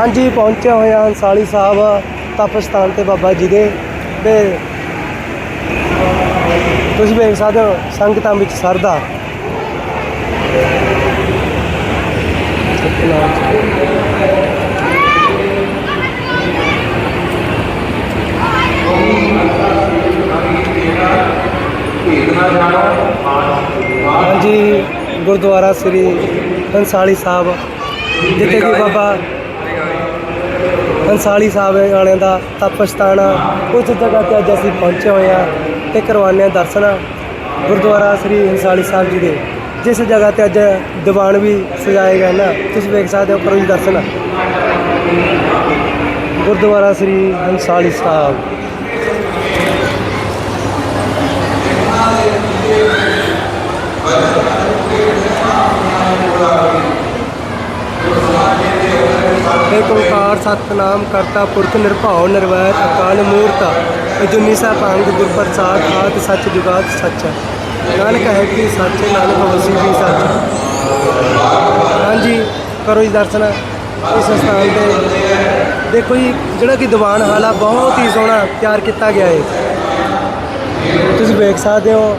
ਹਾਂਜੀ, ਪਹੁੰਚਿਆ ਹੋਇਆ ਅੰਸਾਲੀ ਸਾਹਿਬ, ਤਪਸਥਾਨ ਤੇ ਬਾਬਾ ਜੀ ਦੇ। ਤੇ ਤੁਸੀਂ ਵੇਖ ਸਕਦੇ ਹੋ, ਸੰਗਤਾਂ ਵਿੱਚ ਸਰਦਾ ਹਾਂਜੀ, ਗੁਰਦੁਆਰਾ ਸ੍ਰੀ ਅੰਸਾਲੀ ਸਾਹਿਬ, ਜਿੱਥੇ ਕਿ ਬਾਬਾ ਅੰਸਾਲੀ ਸਾਹਿਬ ਵਾਲਿਆਂ ਦਾ ਤਪਸਥਾਨ ਆ। ਉਸ ਜਗ੍ਹਾ ਤੇ ਅੱਜ ਅਸੀਂ ਪਹੁੰਚੇ ਹੋਏ ਆ ਤੇ ਕਰਵਾਉਂਦੇ ਹਾਂ ਦਰਸ਼ਨ ਗੁਰਦੁਆਰਾ ਸ੍ਰੀ ਅੰਸਾਲੀ ਸਾਹਿਬ ਜੀ ਦੇ। ਜਿਸ ਜਗ੍ਹਾ ਤੇ ਅੱਜ ਦੀਵਾਨ ਵੀ ਸਜਾਏ ਗਏ ਨਾ। ਤੁਸੀਂ ਵੇਖ ਸਕਦੇ ਹੋ ਕਰੋ ਦਰਸ਼ਨ ਗੁਰਦੁਆਰਾ ਸ੍ਰੀ ਹੰਸਾਲੀ ਸਾਹਿਬ। ਏਕ ਓੰਕਾਰ ਸਤਨਾਮ ਕਰਤਾ ਪੁਰਖ ਨਿਰਭਉ ਨਿਰਵੈਰ ਅਕਾਲ ਮੂਰਤਾ, ਅਜੂਨੀ ਸੈਭੰਗ ਗੁਰ ਪ੍ਰਸਾਦ ਆਦ ਸੱਚ ਜੁਗਾਤ ਸੱਚ। ਨਾਨਕ ਹੈ ਕਿ ਸੱਚ, ਨਾਨਕ ਵਸੀ ਵੀ ਸੱਚ। ਹਾਂਜੀ, ਕਰੋ ਜੀ ਦਰਸ਼ਨ ਇਸ ਸਥਾਨ ਤੇ। ਦੇਖੋ ਜੀ, ਜਿਹੜਾ ਕਿ ਦੀਵਾਨ ਹਾਲ ਆ, ਬਹੁਤ ਹੀ ਸੋਹਣਾ ਤਿਆਰ ਕੀਤਾ ਗਿਆ ਹੈ ਤੁਸੀਂ ਵੇਖ ਸਕਦੇ ਹੋ,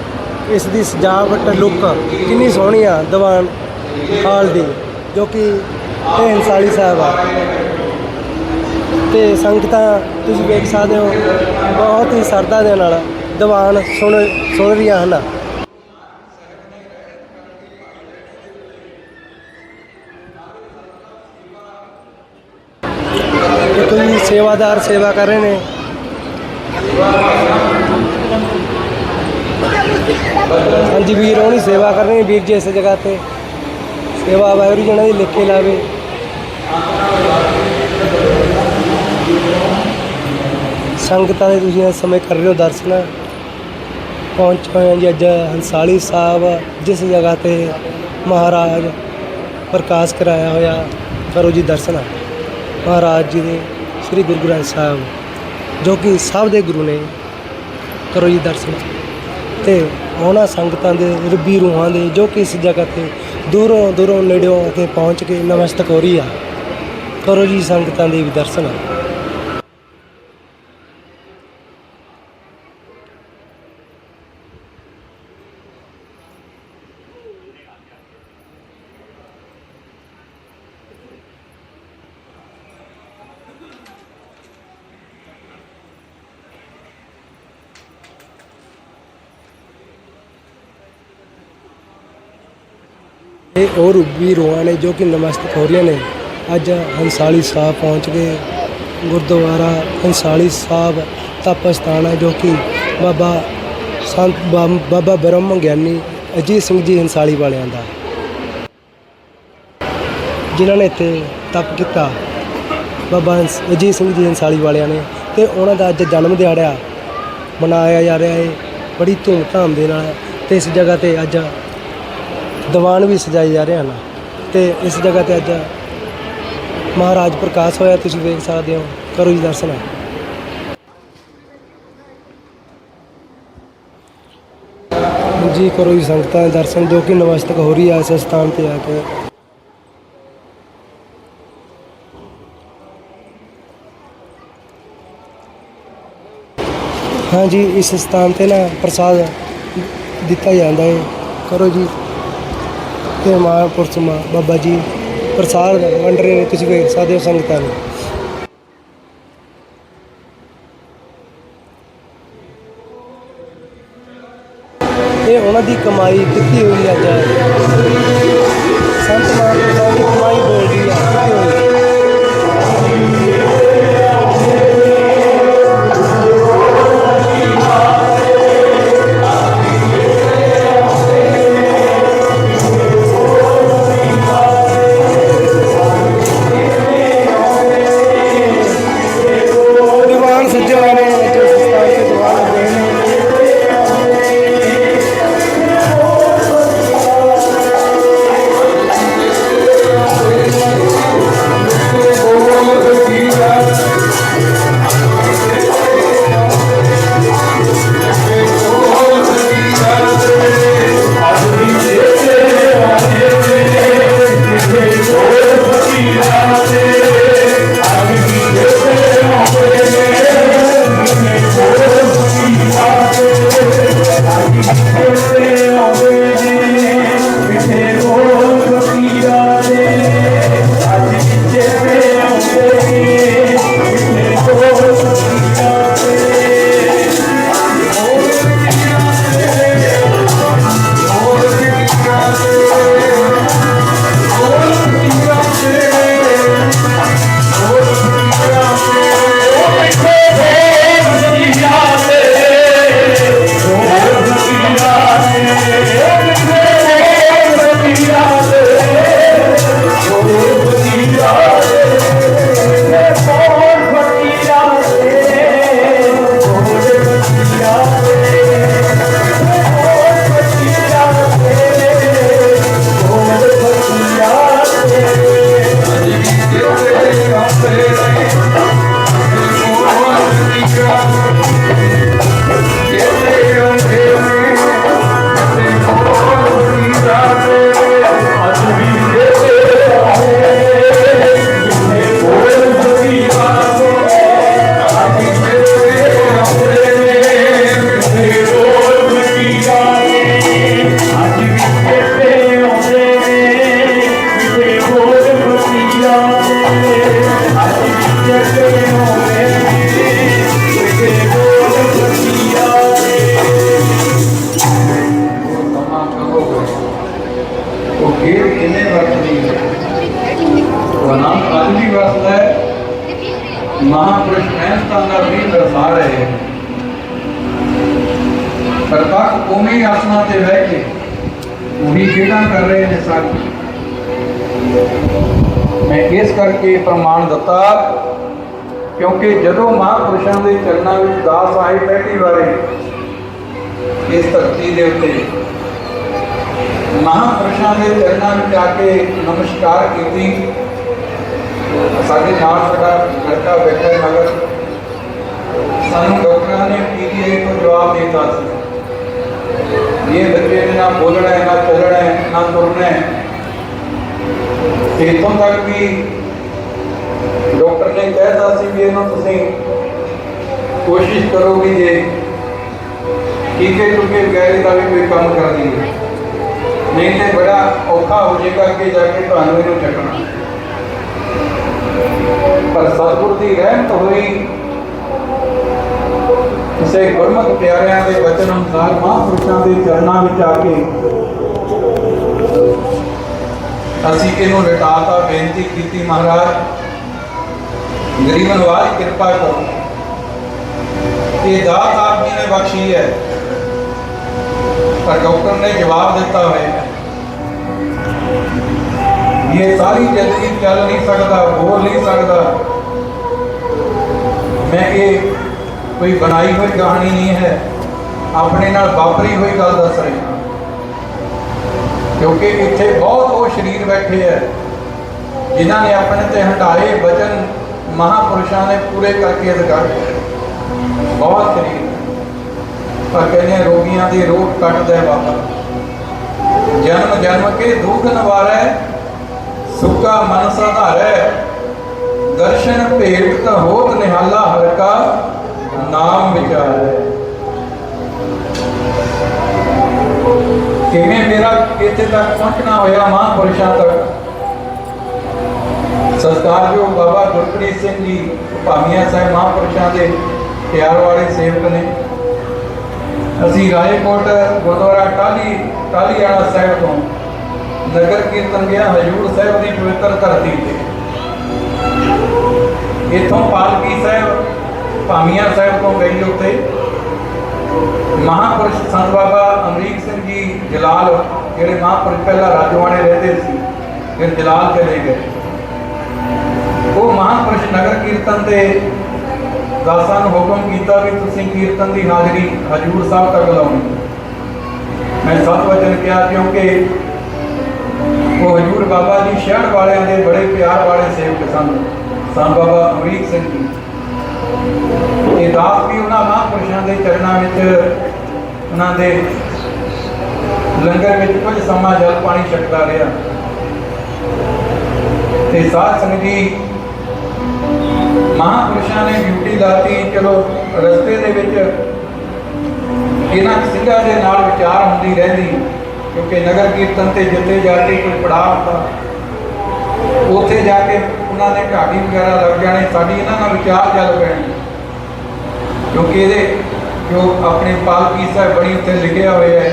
ਇਸ ਦੀ ਸਜਾਵਟ ਲੁੱਕ ਕਿੰਨੀ ਸੋਹਣੀ ਆ ਦੀਵਾਨ ਹਾਲ ਦੀ, ਜੋ ਕਿ ਇਹ ਹੰਸਾਲੀ ਸਾਹਿਬ ਆ। ਤੇ ਸੰਗਤਾਂ ਤੁਸੀਂ ਵੇਖ ਸਕਦੇ ਹੋ, ਬਹੁਤ ਹੀ ਸਰਦਾ ਦੇ ਨਾਲ ਦੀਵਾਨ ਸੁਣ ਸੁਣ ਰਹੀਆਂ ਹਨ। ਕੋਈ ਸੇਵਾਦਾਰ ਸੇਵਾ ਕਰ ਰਹੇ ਨੇ। ਹਾਂਜੀ ਵੀਰ ਹੋਣੀ ਸੇਵਾ ਕਰ ਰਹੇ ਨੇ ਵੀਰ ਜੀ ਇਸ ਜਗ੍ਹਾ ਤੇ। ਸੇਵਾ ਵਾਹਿਗੁਰੂ ਜਣਾ ਦੀ ਲਿਖੇ ਲਾਵੇ। ਸੰਗਤਾਂ ਦੇ ਤੁਸੀਂ ਇਸ ਸਮੇਂ ਕਰ ਰਹੇ ਹੋ ਦਰਸ਼ਨ। ਪਹੁੰਚ ਹੋਏ ਜੀ ਅੱਜ ਹੰਸਾਲੀ ਸਾਹਿਬ, ਜਿਸ ਜਗ੍ਹਾ ਤੇ ਮਹਾਰਾਜ ਪ੍ਰਕਾਸ਼ ਕਰਾਇਆ ਹੋਇਆ, ਕਰੋ ਜੀ ਦਰਸ਼ਨ। ਮਹਾਰਾਜ ਜੀ ਦੇ ਸ੍ਰੀ ਗੁਰੂ ਗ੍ਰੰਥ ਸਾਹਿਬ, ਜੋ ਕਿ ਸਭ ਦੇ ਗੁਰੂ ਨੇ, ਕਰੋ ਜੀ ਦਰਸ਼ਨ। ਤੇ ਉਹਨਾਂ ਸੰਗਤਾਂ ਦੇ ਰੱਬੀ ਰੂਹਾਂ ਦੇ ਜੋ ਕਿ ਇਸ ਜਗ੍ਹਾ ਤੇ ਦੂਰੋਂ ਦੂਰੋਂ ਨੇੜਿਓਂ ਆ ਕੇ ਪਹੁੰਚ ਕੇ ਨਮਸਤਕ ਹੋ ਰਹੀ ਆ। ਕਰੋ ਜੀ ਸੰਗਤਾਂ ਦੇ ਵੀ ਦਰਸ਼ਨ। ਇਹ ਉਹ ਰੂਬੀ ਰੂਹਾਂ ਨੇ ਜੋ ਕਿ ਨਮਸਤਕ ਹੋ ਰਹੀਆਂ ਨੇ। ਅੱਜ ਹੰਸਾਲੀ ਸਾਹਿਬ ਪਹੁੰਚ ਗਏ। ਗੁਰਦੁਆਰਾ ਹੰਸਾਲੀ ਸਾਹਿਬ ਤਪਸਥਾਨ ਹੈ ਜੋ ਕਿ ਬਾਬਾ ਸੰਤ ਬਾ- ਬਾਬਾ ਬ੍ਰਹਮ ਗਿਆਨੀ ਅਜੀਤ ਸਿੰਘ ਜੀ ਹੰਸਾਲੀ ਵਾਲਿਆਂ ਦਾ। ਜਿਨ੍ਹਾਂ ਨੇ ਇੱਥੇ ਤਪ ਕੀਤਾ। ਬਾਬਾ ਅਜੀਤ ਸਿੰਘ ਜੀ ਹੰਸਾਲੀ ਵਾਲਿਆਂ ਨੇ ਤੇ ਉਹਨਾਂ ਦਾ ਅੱਜ ਜਨਮ ਦਿਹਾੜਾ ਮਨਾਇਆ ਜਾ ਰਿਹਾ ਹੈ। ਬੜੀ ਧੂਮਧਾਮ ਦੇ ਨਾਲ ਤੇ ਇਸ ਜਗ੍ਹਾ ਤੇ ਅੱਜ ਦੀਵਾਨ ਵੀ ਸਜਾਏ ਜਾ ਰਹੇ ਹਨ ਤੇ ਇਸ ਜਗ੍ਹਾ ਤੇ ਅੱਜ ਮਹਾਰਾਜ ਪ੍ਰਕਾਸ਼ ਹੋਇਆ, ਤੁਸੀਂ ਵੇਖ ਸਕਦੇ ਹੋ, ਕਰੋ ਜੀ ਦਰਸ਼ਨ। ਜੀ, ਕਰੋ ਜੀ ਸੰਗਤਾਂ ਦੇ ਦਰਸ਼ਨ, ਜੋ ਕਿ ਨਮਸਤਕ ਹੋ ਰਹੀ ਹੈ ਇਸ ਸਥਾਨ ਤੇ ਆ ਕੇ। ਹਾਂਜੀ, ਇਸ ਸਥਾਨ ਤੇ ਨਾ ਪ੍ਰਸਾਦ ਦਿੱਤਾ ਜਾਂਦਾ ਹੈ ਕਰੋ ਜੀ। ਤੇ ਮਹਾਂਪੁਰਸ਼ ਮਾ ਬਾਬਾ ਜੀ ਪ੍ਰਸਾਦ ਵੰਡ ਰਹੇ ਨੇ ਤੁਸੀਂ ਵੇਖ ਸਕਦੇ ਹੋ ਸੰਗਤਾਂ ਨੂੰ। ਇਹ ਉਹਨਾਂ ਦੀ ਕਮਾਈ ਕੀਤੀ ਹੋਈ ਅੱਜ। Oh, ਪ੍ਰਤੱਖ ਉਵੇਂ ਹੀ ਆਸਮਾਂ ਤੇ ਬਹਿ ਕੇ ਉਹੀ ਖੇਡਾਂ ਕਰ ਰਹੇ ਨੇ ਸਾਰੇ ਮੈਂ ਇਸ ਕਰਕੇ ਪ੍ਰਮਾਣ ਦਿੱਤਾ ਕਿਉਂਕਿ ਜਦੋਂ ਮਹਾਪੁਰਸ਼ਾਂ ਦੇ ਚਰਨਾਂ ਵਿੱਚ ਦਾਸ ਆਏ ਪਹਿਲੀ ਵਾਰੀ ਇਸ ਧਰਤੀ ਦੇ ਉੱਤੇ ਮਹਾਪੁਰਸ਼ਾਂ ਦੇ ਚਰਨਾਂ ਵਿੱਚ ਆ ਕੇ ਨਮਸਕਾਰ ਕੀਤੀ ਸਾਡੇ ਨਾਲ ਸਾਡਾ ਲੜਕਾ ਬੈਠਾ ਹੈ ਮਗਰ ਸਾਨੂੰ ਡਾਕਟਰਾਂ ਨੇ ਪੀਜੀਆਈ ਤੋਂ ਜਵਾਬ ਦੇ ਦਿੱਤਾ ਸੀ ਇਹ ਬੱਚੇ ਨੇ ਨਾ ਬੋਲਣਾ ਹੈ, ਨਾ ਚੱਲਣਾ ਹੈ, ਨਾ ਤੁਰਨਾ ਹੈ। ਤੇ ਇੱਥੋਂ ਤੱਕ ਡਾਕਟਰ ਨੇ ਕਹਿਤਾ ਸੀ ਵੀ ਇਹਨੂੰ ਤੁਸੀਂ ਕੋਸ਼ਿਸ਼ ਕਰੋ ਵੀ ਜੇ ਟੀਕੇ ਟੁਕੇ ਵਗੈਰੇ ਦਾ ਵੀ ਕੋਈ ਕੰਮ ਕਰ ਦਈਏ ਨਹੀਂ ਤੇ ਬੜਾ ਔਖਾ ਹੋ ਜਾਏਗਾ ਅੱਗੇ ਜਾ ਕੇ ਤੁਹਾਨੂੰ ਇਹਨੂੰ ਚੱਕਣਾ। ਪਰ ਸਤਿਗੁਰ ਦੀ ਰਹਿਮਤ ਹੋਈ ਕਿਸੇ ਗੁਰਮਤਿ ਪਿਆਰਿਆਂ ਦੇ ਵਚਨ ਅਨੁਸਾਰ ਮਹਾਂਪੁਰਸ਼ਾਂ ਦੇ ਚਰਨਾਂ ਵਿੱਚ ਆ ਕੇ ਅਸੀਂ ਇਹਨੂੰ ਲਟਾਤਾ ਬੇਨਤੀ ਕੀਤੀ ਮਹਾਰਾਜ। ਗਰੀਬ ਨਵਾਜ ਕਿਰਪਾ ਕਰੋ। ਇਹ ਦਾਤ ਆਪ ਜੀ ਨੇ ਬਖਸ਼ੀ ਹੈ। ਪਰ ਡਾਕਟਰ ਨੇ ਜਵਾਬ ਦਿੱਤਾ ਹੋਇਆ ਇਹ ਸਾਰੀ ਜ਼ਿੰਦਗੀ ਚੱਲ ਨਹੀਂ ਸਕਦਾ, ਬੋਲ ਨਹੀਂ ਸਕਦਾ। ਮੈਂ ਇਹ ਕੋਈ ਬਣਾਈ ਹੋਈ ਕਹਾਣੀ ਨਹੀਂ ਹੈ। ਆਪਣੇ ਨਾਲ ਵਾਪਰੀ ਹੋਈ ਗੱਲ ਦੱਸ ਰਿਹਾ ਕਿਉਂਕਿ ਇੱਥੇ ਬਹੁਤ ਉਹ ਸ਼ਰੀਰ ਬੈਠੇ ਹੈ ਜਿਨ੍ਹਾਂ ਨੇ ਆਪਣੇ ਤੇ ਹਟਾਏ ਵਚਨ ਮਹਾਪੁਰਸ਼ਾਂ ਨੇ ਪੂਰੇ ਕਰਕੇ ਦਿਖਾਏ ਬਹੁਤ ਸ਼ਰੀਰ। ਪਰ ਕਹਿੰਦੇ ਰੋਗੀਆਂ ਦੀ ਰੋਗ ਕੱਟਦਾ ਹੈ ਬਾਬਾ। ਜਨਮ ਜਨਮ ਕੇ ਦੁੱਖ ਨਿਵਾਰੈ ਸੁਖਾ ਮਨ ਸਾਧਾਰੈ ਦਰਸ਼ਨ ਭੇਟ ਤਾਂ ਹੋਤ ਨਿਹਾਲਾ ਇੱਥੇ ਤੱਕ ਪਹੁੰਚਣਾ ਹੋਇਆ ਮਹਾਂਪੁਰਸ਼ਾਂ ਤੱਕ। ਸਤਿਕਾਰਯੋਗ ਬਾਬਾ ਗੁਰਪ੍ਰੀਤ ਸਿੰਘ ਜੀ, ਭਾਮੀਆਂ ਸਾਹਿਬ ਮਹਾਂਪੁਰਸ਼ਾਂ ਦੇ ਪਿਆਰ ਵਾਲੇ ਸੇਵਕ ਨੇ। ਅਸੀਂ ਰਾਏਕੋਟ ਗੁਰਦੁਆਰਾ ਟਾਲੀ ਟਾਲੀ ਸਾਹਿਬ ਤੋਂ ਨਗਰ ਕੀਰਤਨ ਗਿਆ ਹਜੂਰ ਸਾਹਿਬ ਦੀ ਪਵਿੱਤਰ ਧਰਤੀ ਤੇ। ਇਥੋਂ ਪਾਲਕੀ ਸਾਹਿਬ, ਭਾਮੀਆਂ ਸਾਹਿਬ ਤੋਂ ਗਈ ਉੱਤੇ ਮਹਾਪੁਰਸ਼ ਸੰਤ ਬਾਬਾ ਅਮਰੀਕ ਸਿੰਘ ਜੀ ਜਲਾਲ ਜਿਹੜੇ ਮਹਾਪੁਰਸ਼ ਪਹਿਲਾਂ ਰਾਜਵਾੜੇ ਰਹਿੰਦੇ ਸੀ, ਫਿਰ ਜਲਾਲ ਚਲੇ ਗਏ। ਉਹ ਮਹਾਪੁਰਸ਼ ਨਗਰ ਕੀਰਤਨ ਤੇ ਦਾਸਾਂ ਨੂੰ ਹੁਕਮ ਕੀਤਾ ਵੀ ਤੁਸੀਂ ਕੀਰਤਨ ਦੀ ਹਾਜ਼ਰੀ ਹਜੂਰ ਸਾਹਿਬ ਤੱਕ ਲਾਉਣੀ। ਮੈਂ ਸਤ ਵਚਨ ਕਿਹਾ, ਕਿਉਂਕਿ ਉਹ ਹਜੂਰ ਬਾਬਾ ਜੀ ਸ਼ਹਿਰ ਵਾਲਿਆਂ ਦੇ ਬੜੇ ਪਿਆਰ ਵਾਲੇ ਸੇਵਕ ਸਨ। ਸੰਤ ਬਾਬਾ ਅਮਰੀਕ ਸਿੰਘ ਜੀ। ਇਹ ਦਾਸ ਵੀ ਉਹਨਾਂ ਮਹਾਂਪੁਰਸ਼ਾਂ ਦੇ ਚਰਨਾਂ ਵਿੱਚ, ਉਹਨਾਂ ਦੇ ਲੰਗਰ ਵਿੱਚ ਕੁਝ ਸਮਾਂ ਜਲ ਪਾਣੀ ਛਕਦਾ ਰਿਹਾ ਤੇ ਸਾਧ ਸੰਗਤ ਜੀ ਮਹਾਂਪੁਰਸ਼ਾਂ ਨੇ ਡਿਊਟੀ ਲਾਤੀ, ਚਲੋ ਰਸਤੇ ਦੇ ਵਿੱਚ ਇਹਨਾਂ ਸਿੰਘਾਂ ਦੇ ਨਾਲ ਵਿਚਾਰ ਹੁੰਦੀ ਰਹਿੰਦੀ, ਕਿਉਂਕਿ ਨਗਰ ਕੀਰਤਨ ਤੇ ਜਿੱਥੇ ਜਾ ਕੇ ਕੋਈ ਪੜਾਅ ਹੁੰਦਾ, ਉੱਥੇ ਜਾ ਕੇ ਉਹਨਾਂ ਨੇ ਢਾਡੀ ਵਗੈਰਾ ਲੱਗ ਜਾਣੇ, ਸਾਡੀ ਇਹਨਾਂ ਨਾਲ ਵਿਚਾਰ ਚੱਲ ਪੈਣੀ। ਕਿਉਂਕਿ ਇਹਦੇ ਜੋ ਆਪਣੇ ਪਾਲਕੀ ਸਾਹਿਬ ਬਣੀ ਉੱਤੇ ਲਿਖਿਆ ਹੋਇਆ ਹੈ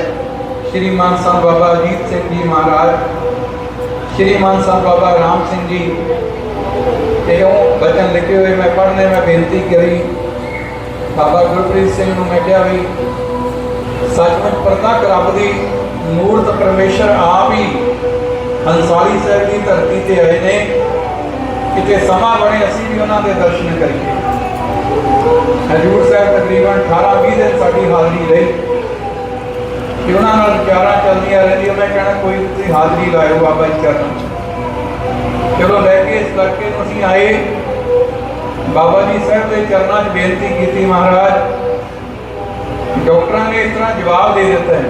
ਸ਼੍ਰੀ ਸ਼੍ਰੀਮਾਨ ਸਾਹਿਬ ਬਾਬਾ ਅਜੀਤ ਸਿੰਘ ਜੀ ਮਹਾਰਾਜ ਸ਼੍ਰੀ ਮਾਨ ਸਾਹਿਬ ਬਾਬਾ ਰਾਮ ਸਿੰਘ ਜੀ ਤੇ ਉਹ ਬਚਨ ਲਿਖੇ ਹੋਏ ਮੈਂ ਪੜ੍ਹਨੇ ਮੈਂ ਬੇਨਤੀ ਕਰੀ ਬਾਬਾ ਗੁਰਪ੍ਰੀਤ ਸਿੰਘ ਨੂੰ ਮੈਂ ਕਿਹਾ ਵੀ ਸੱਚਮੁੱਚ ਪ੍ਰਤੱਖ ਰੱਬ ਦੀ ਮੂਰਤ ਪਰਮੇਸ਼ਰ ਆਪ ਹੀ ਹੰਸਾਲੀ ਸਾਹਿਬ ਦੀ ਧਰਤੀ ਤੇ ਆਏ ਨੇ ਕਿਤੇ ਸਮਾਂ ਬਣੇ ਅਸੀਂ ਵੀ ਉਹਨਾਂ ਦੇ ਦਰਸ਼ਨ ਕਰੀਏ ਹਜੂਰ ਸਾਹਿਬ ਤਕਰੀਬਨ 18 20 ਦਿਨ ਸਾਡੀ ਹਾਜ਼ਰੀ ਰਹੀ ਕਿ ਉਹਨਾਂ ਨਾਲ ਵਿਚਾਰਾਂ ਚੱਲਦੀਆਂ ਰਹਿੰਦੀਆਂ, ਮੈਂ ਕਹਿਣਾ ਕੋਈ ਤੁਸੀਂ ਹਾਜ਼ਰੀ ਲਾਇਓ ਬਾਬਾ ਜੀ ਚਰਨਾਂ ਚਲੋ ਲੈ ਕੇ ਇਸ ਲੜਕੇ ਅਸੀਂ ਆਏ। ਬਾਬਾ ਜੀ ਸਾਹਿਬ ਦੇ ਚਰਨਾਂ 'ਚ ਬੇਨਤੀ ਕੀਤੀ ਮਹਾਰਾਜ। ਡਾਕਟਰਾਂ ਨੇ ਇਸ ਤਰ੍ਹਾਂ ਜਵਾਬ ਦੇ ਦਿੱਤਾ ਹੈ।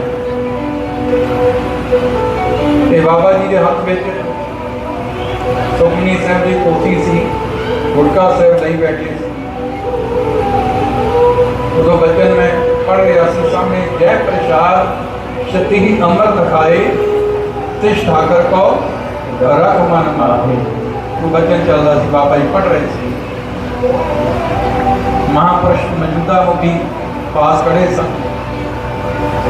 ਤੇ ਬਾਬਾ ਜੀ ਦੇ ਹੱਥ ਵਿੱਚ ਸੁਖਮਨੀ ਸਾਹਿਬ ਦੀ ਪੋਥੀ ਸੀ ਗੁਰਕਾ ਸਾਹਿਬ ਲਈ ਬੈਠੇ ਸੀ। ਉਦੋਂ ਬਚਨ ਮੈਂ ਪੜ੍ਹ ਰਿਹਾ ਸੀ, ਸਾਹਮਣੇ ਜੈ ਪ੍ਰਸਾਦ ਸਤੀ ਹੀ ਅੰਮ੍ਰਿਤ ਖਾਏ ਤਿਸ਼ ਠਾਕਰ ਕੋ ਰਖ ਮਨ ਮਾਹੇ ਉਹ ਬਚਨ ਚੱਲਦਾ ਸੀ ਬਾਬਾ ਜੀ ਪੜ੍ਹ ਰਹੇ ਸੀ ਮਹਾਪੁਰਸ਼ ਮੌਜੂਦਾ ਮੁਖੀ ਪਾਸ ਖੜੇ ਸਨ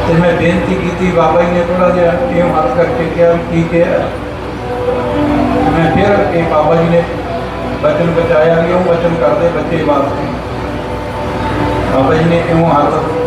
ਤੇ ਮੈਂ ਬੇਨਤੀ ਕੀਤੀ ਬਾਬਾ ਜੀ ਨੇ ਥੋੜਾ ਜਿਹਾ ਇਹ ਹੱਥ ਕਰਕੇ ਕਿਹਾ ਵੀ ਠੀਕ ਹੈ ਤੇ ਮੈਂ ਫਿਰ ਇਹ ਬਾਬਾ ਜੀ ਨੇ ਬਚਨ ਬਚਾਇਆ ਵੀ ਉਹ ਬਚਨ ਕਰਦੇ ਬੱਚੇ ਵਾਸਤੇ ਬਾਬਾ ਜੀ ਨੇ ਕਿਉਂ ਹੱਥ ਸਰੀਰ